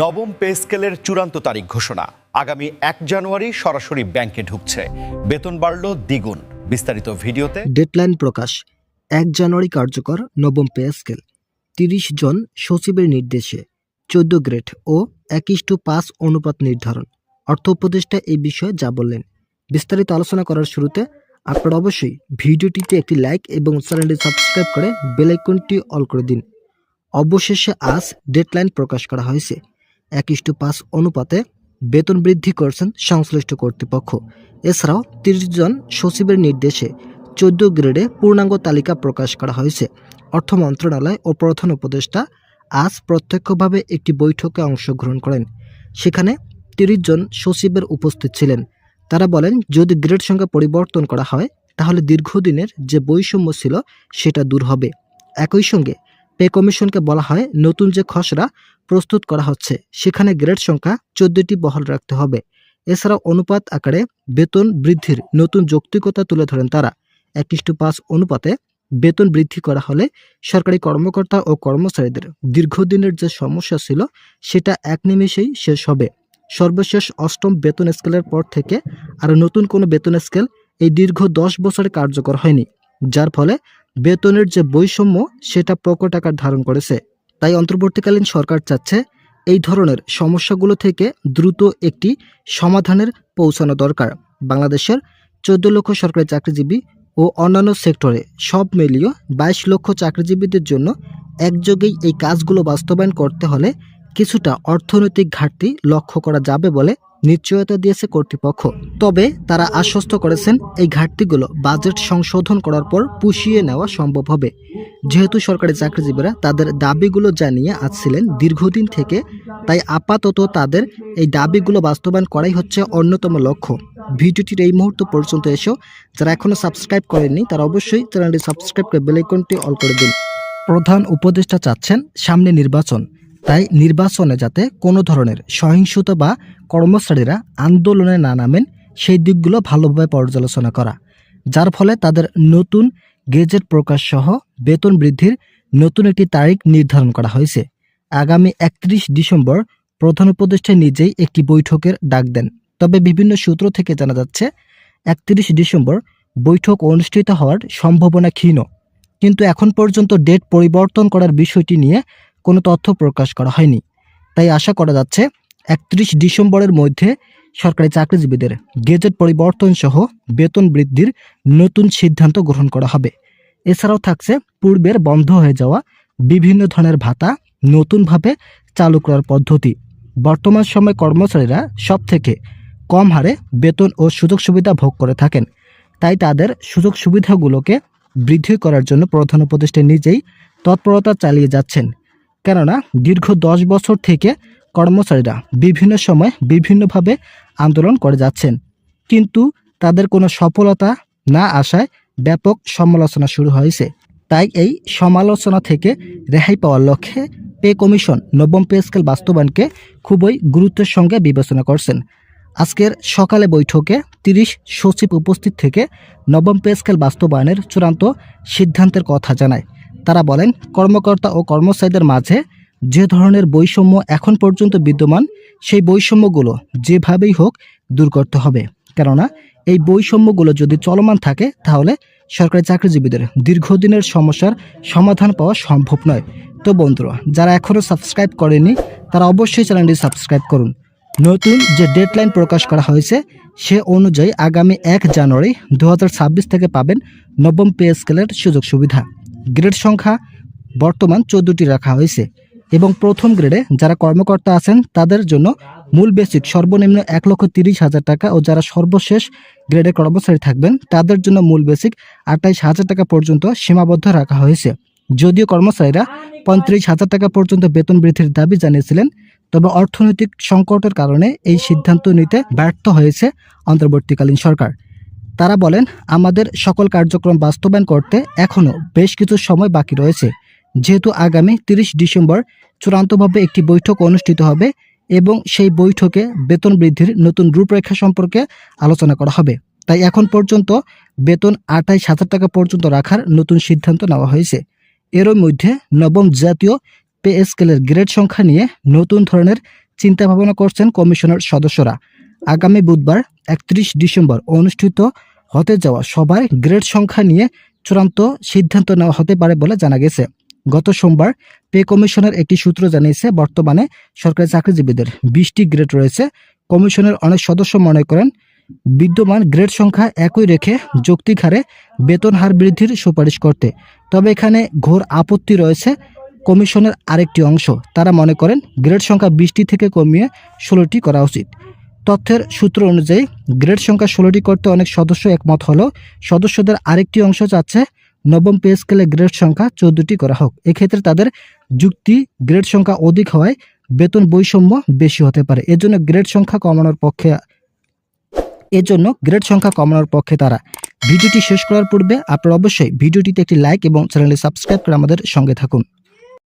নবম পে স্কেলের চূড়ান্ত তারিখ ঘোষণা। আগামী এক জানুয়ারি সরাসরি ব্যাংকে ঢুকছে। বেতন বাড়ল দ্বিগুণ। বিস্তারিত ভিডিওতে ডেডলাইন প্রকাশ। এক জানুয়ারি কার্যকর নবম পে স্কেল। তিরিশ জন সচিবের নির্দেশে চোদ্দ গ্রেড ও এক ইস্টু পাঁচ অনুপাত নির্ধারণ। অর্থ উপদেষ্টা এই বিষয়ে যা বললেন। বিস্তারিত আলোচনা করার শুরুতে আপনারা অবশ্যই ভিডিওটিতে একটি লাইক এবং চ্যানেলটি সাবস্ক্রাইব করে বেলাইকনটি অল করে দিন। অবশেষে আজ ডেডলাইন প্রকাশ করা হয়েছে। এক ইস্টু পাঁচ অনুপাতে বেতন বৃদ্ধি করছেন সংশ্লিষ্ট কর্তৃপক্ষ। এছাড়াও তিরিশ জন সচিবের নির্দেশে চোদ্দ গ্রেডে পূর্ণাঙ্গ তালিকা প্রকাশ করা হয়েছে। অর্থ মন্ত্রণালয় ও প্রধান উপদেষ্টা আজ প্রত্যক্ষভাবে একটি বৈঠকে অংশগ্রহণ করেন। সেখানে তিরিশ জন সচিবের উপস্থিত ছিলেন। তারা বলেন, যদি গ্রেড সংখ্যা পরিবর্তন করা হয়, তাহলে দীর্ঘদিনের যে বৈষম্য ছিল, সেটা দূর হবে। একই সঙ্গে পে কমিশনকে বলা হয়, নতুন যে খসড়া প্রস্তুত করা হচ্ছে, সেখানে গ্রেড সংখ্যা চোদ্দটি বহাল রাখতে হবে। এছাড়া অনুপাত আকারে বেতন বৃদ্ধির নতুন যৌক্তিকতা তুলে ধরেন তারা। একইষ্টু পাঁচ অনুপাতে বেতন বৃদ্ধি করা হলে সরকারি কর্মকর্তা ও কর্মচারীদের দীর্ঘদিনের যে সমস্যা ছিল, সেটা এক নিমেষেই শেষ হবে। সর্বশেষ অষ্টম বেতন স্কেলের পর থেকে আর নতুন কোনো বেতন স্কেল এই দীর্ঘ দশ বছরে কার্যকর হয়নি, যার ফলে বেতনের যে বৈষম্য, সেটা প্রকট আকার ধারণ করেছে। তাই অন্তর্বর্তীকালীন সরকার চাচ্ছে এই ধরনের সমস্যাগুলো থেকে দ্রুত একটি সমাধানের পৌঁছানো দরকার। বাংলাদেশের চোদ্দ লক্ষ সরকারি চাকরিজীবী ও অন্যান্য সেক্টরে সব মিলিয়ে বাইশ লক্ষ চাকরিজীবীদের জন্য একযোগেই এই কাজগুলো বাস্তবায়ন করতে হলে কিছুটা অর্থনৈতিক ঘাটতি লক্ষ্য করা যাবে বলে নিশ্চয়তা দিয়েছে কর্তৃপক্ষ। তবে তারা আশ্বস্ত করেছেন এই ঘাটতিগুলো বাজেট সংশোধন করার পর পুষিয়ে নেওয়া সম্ভব হবে। যেহেতু সরকারি চাকরিজীবীরা তাদের দাবিগুলো জানিয়ে আসছিলেন দীর্ঘদিন থেকে, তাই আপাতত তাদের এই দাবিগুলো বাস্তবায়ন করাই হচ্ছে অন্যতম লক্ষ্য। ভিডিওটির এই মুহূর্ত পর্যন্ত এসেও যারা এখনও সাবস্ক্রাইব করেননি, তারা অবশ্যই চ্যানেলটি সাবস্ক্রাইব করে বেলাইকনটি অল করে দিন। প্রধান উপদেষ্টা চাচ্ছেন সামনে নির্বাচন। তাই নির্বাচনে যাতে কোনো ধরনের সহিংসতা বা কর্মচারীরা আন্দোলনে না নামেন, সেই দিকগুলো ভালোভাবে পর্যালোচনা করা। যার ফলে তাদের নতুন গেজেট প্রকাশ সহ বেতন বৃদ্ধির নতুন একটি তারিখ নির্ধারণ করা হয়েছে। আগামী একত্রিশ ডিসেম্বর প্রধান উপদেষ্টা নিজেই একটি বৈঠকের ডাক দেন। তবে বিভিন্ন সূত্র থেকে জানা যাচ্ছে, একত্রিশ ডিসেম্বর বৈঠক অনুষ্ঠিত হওয়ার সম্ভাবনা ক্ষীণ। কিন্তু এখন পর্যন্ত ডেট পরিবর্তন করার বিষয়টি নিয়ে কোনো তথ্য প্রকাশ করা হয়নি। তাই আশা করা যাচ্ছে, একত্রিশ ডিসেম্বরের মধ্যে সরকারি চাকরিজীবীদের গেজেট পরিবর্তন সহ বেতন বৃদ্ধির নতুন সিদ্ধান্ত গ্রহণ করা হবে। এছাড়াও থাকছে পূর্বের বন্ধ হয়ে যাওয়া বিভিন্ন ধরনের ভাতা নতুনভাবে চালু করার পদ্ধতি। বর্তমান সময়ে কর্মচারীরা সব থেকে কম হারে বেতন ও সুযোগ সুবিধা ভোগ করে থাকেন। তাই তাদের সুযোগ সুবিধাগুলোকে বৃদ্ধি করার জন্য প্রধান উপদেষ্টা নিজেই তৎপরতা চালিয়ে যাচ্ছেন। কেননা দীর্ঘ দশ বছর থেকে কর্মচারীরা বিভিন্ন সময় বিভিন্নভাবে আন্দোলন করে যাচ্ছেন। কিন্তু তাদের কোনো সফলতা না আসায় ব্যাপক সমালোচনা শুরু হয়েছে। তাই এই সমালোচনা থেকে রেহাই পাওয়ার লক্ষ্যে পে কমিশন নবম পে স্কেল বাস্তবায়নকে খুবই গুরুত্বের সঙ্গে বিবেচনা করছেন। আজকের সকালে বৈঠকে তিরিশ সচিব উপস্থিত থেকে নবম পে স্কেল বাস্তবায়নের চূড়ান্ত সিদ্ধান্তের কথা জানায়। তারা বলেন, কর্মকর্তা ও কর্মচারীদের মাঝে যে ধরনের বৈষম্য এখন পর্যন্ত বিদ্যমান, সেই বৈষম্যগুলো যেভাবেই হোক দূর করতে হবে। কেননা, এই বৈষম্যগুলো যদি চলমান থাকে, তাহলে সরকারি চাকরিজীবীদের দীর্ঘদিনের সমস্যার সমাধান পাওয়া সম্ভব নয়। তো বন্ধুরা, যারা এখনও সাবস্ক্রাইব করেনি তারা অবশ্যই চ্যানেলটি সাবস্ক্রাইব করুন। নতুন যে ডেডলাইন প্রকাশ করা হয়েছে, সে অনুযায়ী আগামী এক জানুয়ারি দু হাজার ছাব্বিশ থেকে পাবেন নবম পে স্কেলের সুযোগ সুবিধা। গ্রেড সংখ্যা বর্তমান চোদ্দটি রাখা হয়েছে এবং প্রথম গ্রেডে যারা কর্মকর্তা আছেন, তাদের জন্য মূল বেসিক সর্বনিম্ন এক লক্ষ তিরিশ হাজার টাকা ও যারা সর্বশেষ গ্রেডে কর্মচারী থাকবেন, তাদের জন্য মূল বেসিক আটাইশ হাজার টাকা পর্যন্ত সীমাবদ্ধ রাখা হয়েছে। যদিও কর্মচারীরা পঁয়ত্রিশ হাজার টাকা পর্যন্ত বেতন বৃদ্ধির দাবি জানিয়েছিলেন, তবে অর্থনৈতিক সংকটের কারণে এই সিদ্ধান্ত নিতে ব্যর্থ হয়েছে অন্তর্বর্তীকালীন সরকার। তারা বলেন, আমাদের সকল কার্যক্রম বাস্তবায়ন করতে এখনও বেশ কিছু সময় বাকি রয়েছে। যেহেতু আগামী তিরিশ ডিসেম্বর চূড়ান্তভাবে একটি বৈঠক অনুষ্ঠিত হবে এবং সেই বৈঠকে বেতন বৃদ্ধির নতুন রূপরেখা সম্পর্কে আলোচনা করা হবে। তাই এখন পর্যন্ত বেতন আটাইশ হাজার টাকা পর্যন্ত রাখার নতুন সিদ্ধান্ত নেওয়া হয়েছে। এরই মধ্যে নবম জাতীয় পে স্কেলের গ্রেড সংখ্যা নিয়ে নতুন ধরনের চিন্তা ভাবনা করছেন কমিশনের সদস্যরা। আগামী বুধবার একত্রিশ ডিসেম্বর অনুষ্ঠিত হতে যাওয়া সবাই গ্রেড সংখ্যা নিয়ে চূড়ান্ত সিদ্ধান্ত নেওয়া হতে পারে বলে জানা গেছে। গত সোমবার পে কমিশনের একটি সূত্র জানিয়েছে, বর্তমানে সরকারি চাকরিজীবীদের বিশটি গ্রেড রয়েছে। কমিশনের অনেক সদস্য মনে করেন, বিদ্যমান গ্রেড সংখ্যা একই রেখে যৌক্তিক হারে বেতন হার বৃদ্ধির সুপারিশ করতে। তবে এখানে ঘোর আপত্তি রয়েছে কমিশনের আরেকটি অংশ। তারা মনে করেন, গ্রেড সংখ্যা বিশটি থেকে কমিয়ে ষোলোটি করা উচিত। তথ্যের সূত্র অনুযায়ী, গ্রেড সংখ্যা ষোলোটি করতে অনেক সদস্য একমত হলেও সদস্যদের আরেকটি অংশ চাচ্ছে, নবম পে স্কেলে গ্রেড সংখ্যা চোদ্দটি করা হোক। এক্ষেত্রে তাদের যুক্তি গ্রেড সংখ্যা অধিক হওয়ায় বেতন বৈষম্য বেশি হতে পারে। এজন্য গ্রেড সংখ্যা কমানোর পক্ষে, এজন্য গ্রেড সংখ্যা কমানোর পক্ষে তারা ভিডিওটি শেষ করার পূর্বে আপনারা অবশ্যই ভিডিওটিতে একটি লাইক এবং চ্যানেলটি সাবস্ক্রাইব করে আমাদের সঙ্গে থাকুন।